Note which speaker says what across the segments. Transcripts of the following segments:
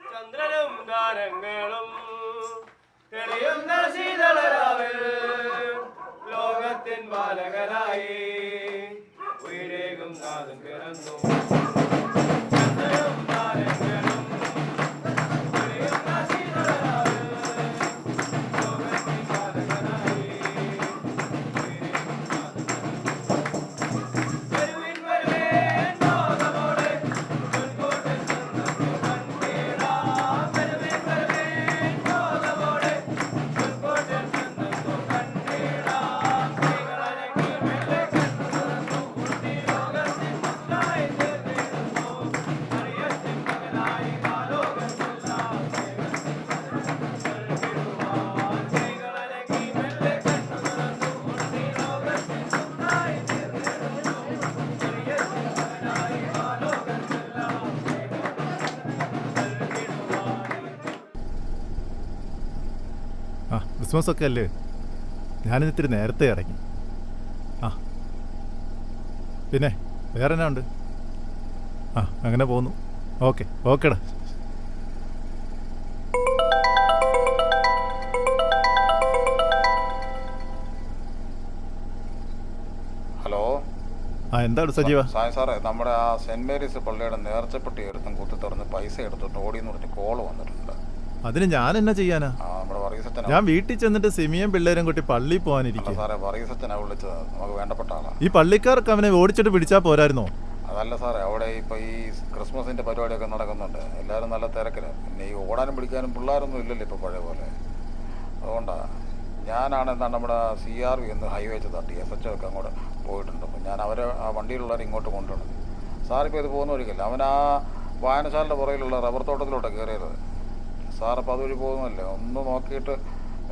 Speaker 1: ചന്ദ്രനും താരങ്ങളും ലോകത്തിൻ ബാലകരായി ഉയരേകും നാദം പിറന്നു.
Speaker 2: ക്രിസ്മസ് ഒക്കെ അല്ലേ? ഞാനിന്ന് ഇത്തിരി നേരത്തെ ഇറങ്ങി. ആ. പിന്നെ വേറെ എന്നാ ഉണ്ട്? ആ അങ്ങനെ പോന്നു. ഓക്കെ ഓക്കേടാ.
Speaker 3: ഹലോ.
Speaker 2: ആ എന്താണ് സജീവ?
Speaker 3: സായി സാറേ നമ്മുടെ ആ സെന്റ് മേരീസ് പള്ളിയുടെ നേർച്ചപ്പെട്ടി എടുത്തും കുത്തി തുറന്ന് പൈസ എടുത്തിട്ട് ഓടിയെന്ന് പറഞ്ഞ് കോൾ വന്നിട്ടുണ്ട്.
Speaker 2: അതിന് ഞാൻ എന്നാ ചെയ്യാനാ?
Speaker 3: ആ
Speaker 2: ഞാൻ വീട്ടിൽ ചെന്നിട്ട് സിമിയും പിള്ളേരും കൂട്ടി
Speaker 3: പള്ളി
Speaker 2: പോകാനിരിക്കും.
Speaker 3: സാറേ വർഗീസച്ചനാ വിളിച്ചത് നമുക്ക് വേണ്ടപ്പെട്ട
Speaker 2: ഈ പള്ളിക്കാർക്ക് അവനെ ഓടിച്ചിട്ട് പിടിച്ചാ പോരായിരുന്നോ?
Speaker 3: അതല്ല സാറേ അവിടെ ഇപ്പൊ ഈ ക്രിസ്മസിന്റെ പരിപാടിയൊക്കെ നടക്കുന്നുണ്ട്. എല്ലാരും നല്ല തിരക്കിലാണ് പിന്നെ ഈ ഓടാനും പിടിക്കാനും പിള്ളേരൊന്നും ഇല്ലല്ലോ ഇപ്പൊ പഴയ പോലെ. അതുകൊണ്ടാ ഞാനാണ് എന്താണ് നമ്മുടെ സി ആർ വി എന്ന് ഹൈവേ വെച്ച് തട്ടി എസ് എച്ച് ഒക്കെ അങ്ങോട്ട് പോയിട്ടുണ്ട്. അപ്പം ഞാൻ അവരെ ആ വണ്ടിയിലുള്ളവരെ ഇങ്ങോട്ട് കൊണ്ടുവരണം സാറിപ്പോൾ ഇത് പോകുന്ന വഴിക്കല്ല. അവൻ ആ വായനശാലയുടെ പുറകിലുള്ള റബ്ബർ തോട്ടത്തിലോട്ടാണ് കയറിയത്. സാറിപ്പോൾ അതുവഴി പോകുന്നതല്ലേ? ഒന്ന് നോക്കിയിട്ട്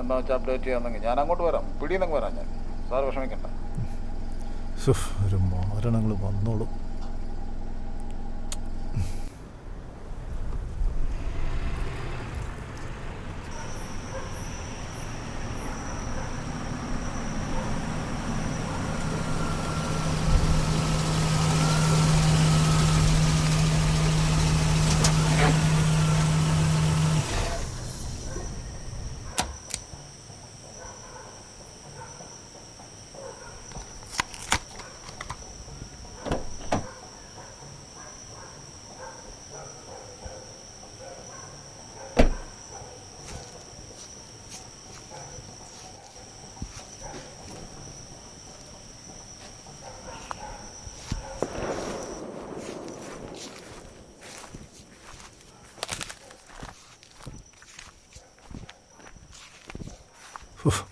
Speaker 3: എന്താ വെച്ചാൽ അപ്ഡേറ്റ് ചെയ്യാന്നെങ്കിൽ ഞാൻ അങ്ങോട്ട് വരാം. പിടിയെന്നങ്ങ് വരാം ഞാൻ. സാർ വിഷമിക്കണ്ട.
Speaker 2: ഒരു മാരണങ്ങൾ വന്നോളൂ.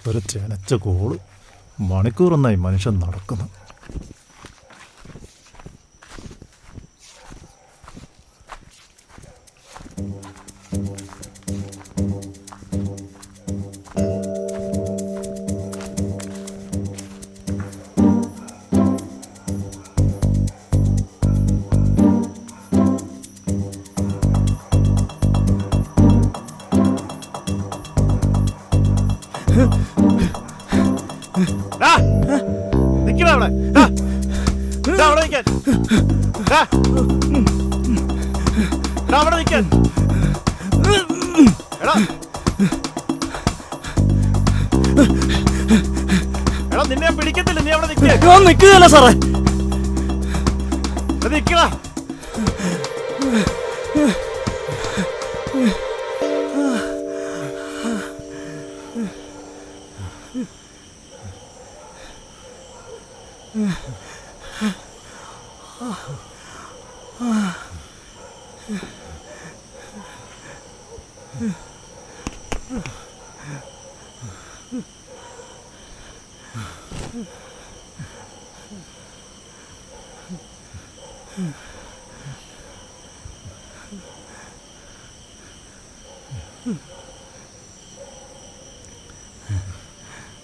Speaker 2: ഒരു ചെനച്ച കോൾ മണിക്കൂറൊന്നായി മനുഷ്യൻ നടക്കുന്നു. ഡാ, നിക്കടാ അവിടെ. അവിടെ നിൽക്കാൻ അവിടെ നിൽക്കാൻ എടാ. എടാ നിന്നെ പിടിക്കത്തില്ല. നീ അവിടെ
Speaker 4: നിൽക്കുക നിൽക്കുകയല്ല സാറേ.
Speaker 2: നിക്കടാ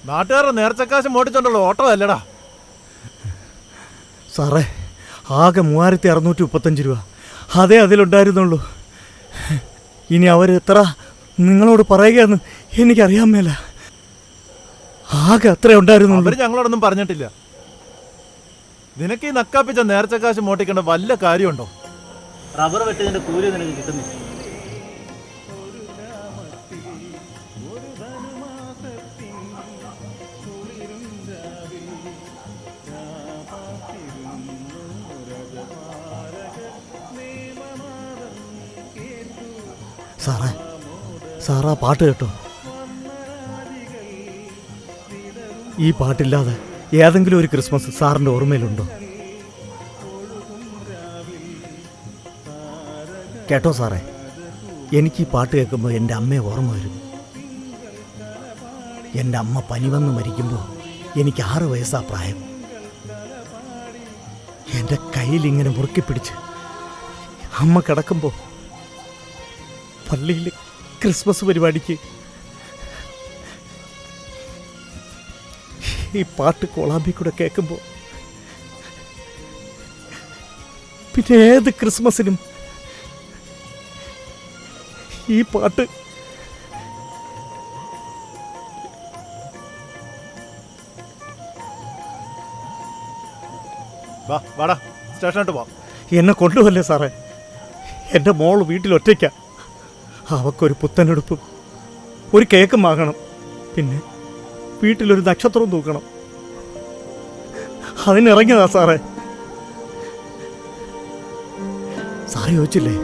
Speaker 2: നാട്ടുകാരുടെ നേർച്ചക്കാശം മോട്ടിച്ചോണ്ടുള്ള ഓട്ടോ അല്ലടാ.
Speaker 4: സാറേ ആകെ മൂവായിരത്തി അറുന്നൂറ്റി മുപ്പത്തഞ്ച് രൂപ. അതേ അതിലുണ്ടായിരുന്നുള്ളൂ. ഇനി അവരെത്ര നിങ്ങളോട് പറയുകയെന്ന് എനിക്കറിയാൻ മേല. ആകെ അത്ര ഉണ്ടായിരുന്നു
Speaker 2: അവർ ഞങ്ങളോടൊന്നും പറഞ്ഞിട്ടില്ല. നിനക്ക് ഈ നക്കാപ്പിച്ച നേർച്ച കാശ് മോട്ടിക്കേണ്ട വല്ല കാര്യമുണ്ടോ?
Speaker 4: റബ്ബർ വെട്ടതിന്റെ കൂലി നിനക്ക് കിട്ടുന്നില്ല. സാറേ സാറാ പാട്ട് കേട്ടോ. ഈ പാട്ടില്ലാതെ ഏതെങ്കിലും ഒരു ക്രിസ്മസ് സാറിന്റെ ഓർമ്മയിലുണ്ടോ? കേട്ടോ സാറേ എനിക്ക് ഈ പാട്ട് കേൾക്കുമ്പോൾ എന്റെ അമ്മയെ ഓർമ്മ വരും. എന്റെ അമ്മ പനി വന്ന് മരിക്കുമ്പോൾ എനിക്ക് ആറ് വയസ്സാ പ്രായം. എന്റെ കയ്യിൽ ഇങ്ങനെ മുറുക്കി പിടിച്ച് അമ്മ കിടക്കുമ്പോൾ പള്ളിയിൽ ക്രിസ്മസ് പരിപാടിക്ക് ഈ പാട്ട് കോളാമ്പി കൂടെ കേൾക്കുമ്പോൾ പിന്നെ ഏത് ക്രിസ്മസിനും ഈ പാട്ട്
Speaker 2: വാ വാടാ സ്റ്റേഷനോട്ട് പോവാം
Speaker 4: എന്നെ കൊണ്ടുപോകല്ലേ സാറേ? എന്റെ മോൾ വീട്ടിൽ ഒറ്റയ്ക്ക. അവക്കൊരു പുത്തനെടുപ്പും ഒരു കേക്കും വാങ്ങണം. പിന്നെ വീട്ടിലൊരു നക്ഷത്രവും തൂക്കണം. അതിനിറങ്ങിയതാ സാറേ. സാറ് ചോദിച്ചില്ലേ?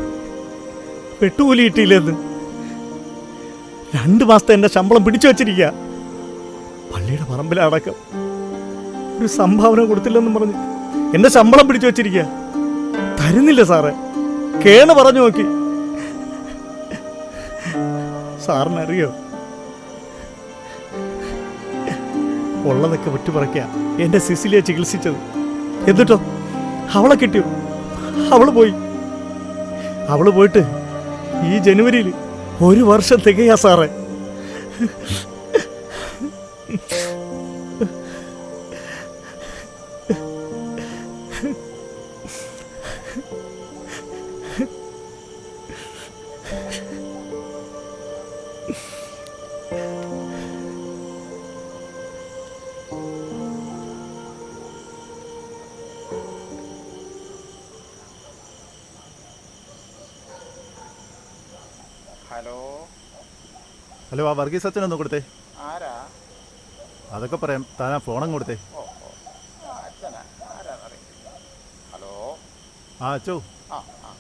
Speaker 4: വെട്ടുകൂലി കിട്ടിയില്ലെന്ന് രണ്ട് മാസത്തെ എന്റെ ശമ്പളം പിടിച്ചു വച്ചിരിക്കുക പള്ളിയുടെ പറമ്പിലടക്കം ഒരു സംഭാവന കൊടുത്തില്ലെന്നും പറഞ്ഞ് എന്റെ ശമ്പളം പിടിച്ചു വച്ചിരിക്കുക തരുന്നില്ല സാറേ. കേണ് പറഞ്ഞു നോക്കി. സാറിനറിയോ? ഉള്ളതൊക്കെ വിട്ടുപറയ്ക്കുക. എന്റെ സിസിലിയെ ചികിത്സിച്ചത്. എന്നിട്ടോ? അവളെ കിട്ടിയോ? അവൾ പോയി. അവൾ പോയിട്ട് ഈ ജനുവരിയിൽ ഒരു വർഷം തികയാ സാറേ.
Speaker 3: ഹലോ.
Speaker 2: ഹലോ ആ വർഗീസ് അച്ഛൻ ഒന്ന് കൊടുത്തേ.
Speaker 3: ആരാ?
Speaker 2: അതൊക്കെ പറയാം. താനാ ഫോണം കൊടുത്തേ.
Speaker 3: ഓ ഓ. ആ, അച്ഛനാ. ആരാന്നറിയില്ല ഹലോ.
Speaker 2: ആ അച്ചോ.
Speaker 3: ആ ആ.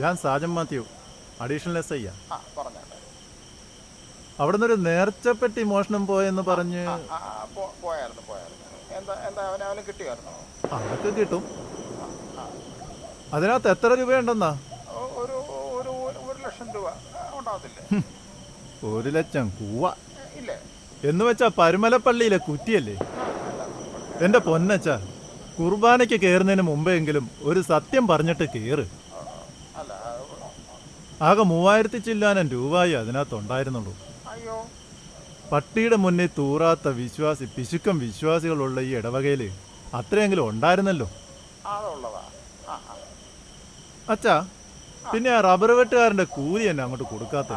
Speaker 2: ഞാൻ Sajan Mathew additional S I
Speaker 3: ആ. പറഞ്ഞോട്ടെ.
Speaker 2: അവിടെ നിന്നൊരു നേർച്ചപ്പെട്ടി മോഷണം പോയെന്ന് പറഞ്ഞ്
Speaker 3: ആ ആ ആ, പോ- പോയായിരുന്നു പോയായിരുന്നു. എന്താ എന്താ അവനെ അവന് കിട്ടിയായിരുന്നോ?
Speaker 2: അതൊക്കെ കിട്ടും. അതിനകത്ത് എത്ര രൂപയുണ്ടെന്നാ?
Speaker 3: ഒ- ഒരു ഒരു ഒരു- ഒരു ലക്ഷം രൂപ. ആ, ഉണ്ടാവത്തില്ലേ?
Speaker 2: ഒരു ലക്ഷം കൂവ.
Speaker 3: ഇല്ല?
Speaker 2: എന്ന് വെച്ചാ പരുമലപ്പള്ളിയിലെ കുറ്റിയല്ലേ? എന്റെ പൊന്നച്ച കുർബാനയ്ക്ക് കയറുന്നതിന് മുമ്പെങ്കിലും ഒരു സത്യം പറഞ്ഞിട്ട്
Speaker 3: കേറ്.
Speaker 2: ആകെ മൂവായിരത്തി ചില്ലാനം രൂപയെ അതിനകത്തുണ്ടായിരുന്നുള്ളൂ. പട്ടിയുടെ മുന്നിൽ തൂറാത്ത വിശ്വാസി പിശുക്കം വിശ്വാസികളുള്ള ഈ ഇടവകയിൽ അത്രയെങ്കിലും ഉണ്ടായിരുന്നല്ലോ. അച്ഛാ പിന്നെ ആ റബ്ബർ വെട്ടുകാരന്റെ കൂലി തന്നെ അങ്ങോട്ട് കൊടുക്കാത്ത.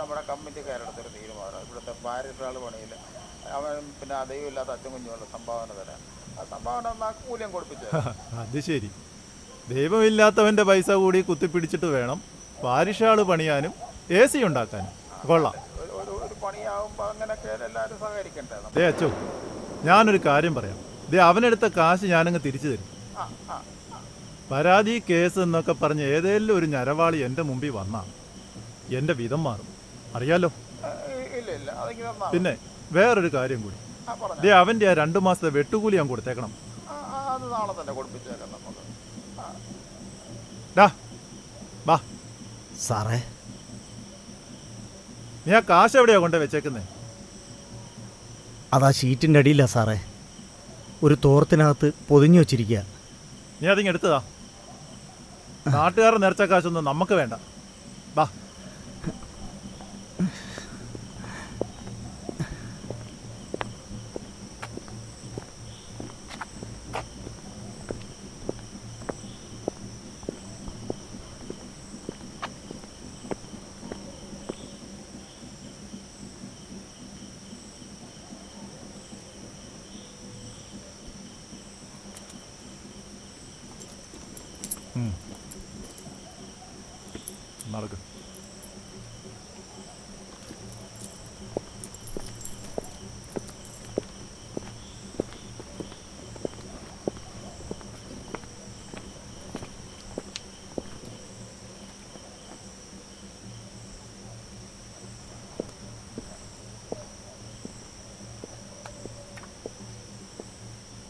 Speaker 3: നമ്മുടെ കമ്മിറ്റിക്കാരെടുത്തൊരു തീരുമാനം. ഇവിടുത്തെ പാരിട്ടാൾ പണിയിൽ അവൻ പിന്നെ ആ ഇല്ലാത്ത അച്ഛൻ കുഞ്ഞുള്ള സംഭാവന തരാൻ. ആ സംഭാവന കൂലിയും കൊടുപ്പിച്ചു
Speaker 2: അത് ശരി. ദൈവമില്ലാത്തവന്റെ പൈസ കൂടി കുത്തിപ്പിടിച്ചിട്ട് വേണം പാരിഷാൾ പണിയാനും എ സി ഉണ്ടാക്കാനും. കൊള്ളാം. ദേ അച്ചോ ഞാനൊരു കാര്യം പറയാം. ദേ അവനെടുത്ത കാശ് ഞാനങ്ങ് തിരിച്ചു തരും. പരാതി കേസ് എന്നൊക്കെ പറഞ്ഞ് ഏതെങ്കിലും ഒരു ഞരവാളി എന്റെ മുമ്പിൽ വന്നാ എന്റെ വിധം മാറും. അറിയാലോ. പിന്നെ വേറൊരു കാര്യം കൂടി. ദേ അവന്റെ ആ രണ്ടു മാസത്തെ വെട്ടുകൂലി ഞാൻ കൊടുത്തേക്കണം.
Speaker 4: സാറേ.
Speaker 2: നീ ആ കാശ് എവിടെയാ കൊണ്ടേ വെച്ചേക്കുന്നേ?
Speaker 4: അതാ ഷീറ്റിന്റെ അടിയില്ല സാറേ. ഒരു തോർത്തിനകത്ത് പൊതിഞ്ഞു വെച്ചിരിക്കുക
Speaker 2: നീ അതിങ്ങ് എടുത്തതാ. നാട്ടുകാരുടെ നേർച്ചക്കാശൊന്നും കാശൊന്നും നമുക്ക് വേണ്ട. വാ നടക്കും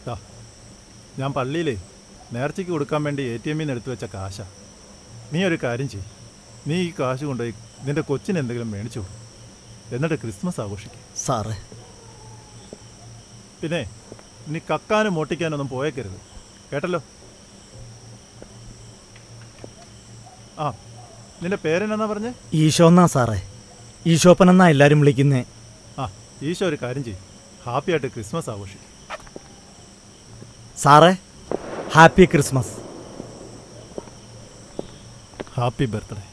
Speaker 2: ദാ, ഞാൻ പള്ളിയിലേ നേർച്ചയ്ക്ക് കൊടുക്കാൻ വേണ്ടി എ ടി എമ്മിൽ നിന്ന് എടുത്തു വെച്ച കാശാ. നീ ഒരു കാര്യം ചെയ്യ്. നീ ഈ കാശ് കൊണ്ടുപോയി നിന്റെ കൊച്ചിന് എന്തെങ്കിലും മേടിച്ചു എന്നിട്ട് ക്രിസ്മസ് ആഘോഷിക്കും.
Speaker 4: സാറേ.
Speaker 2: പിന്നെ നീ കക്കാനും മോട്ടിക്കാനൊന്നും പോയേക്കരുത്. കേട്ടല്ലോ? ആ നിന്റെ പേരെന്നാ പറഞ്ഞേ?
Speaker 4: ഈശോ എന്നാ സാറേ. ഈശോപ്പനെന്നാ എല്ലാവരും വിളിക്കുന്നേ.
Speaker 2: ആ ഈശോ ഒരു കാര്യം ചെയ്യും. ഹാപ്പിയായിട്ട് ക്രിസ്മസ് ആഘോഷിക്കും.
Speaker 4: സാറേ ഹാപ്പി ക്രിസ്മസ്.
Speaker 2: Happy birthday.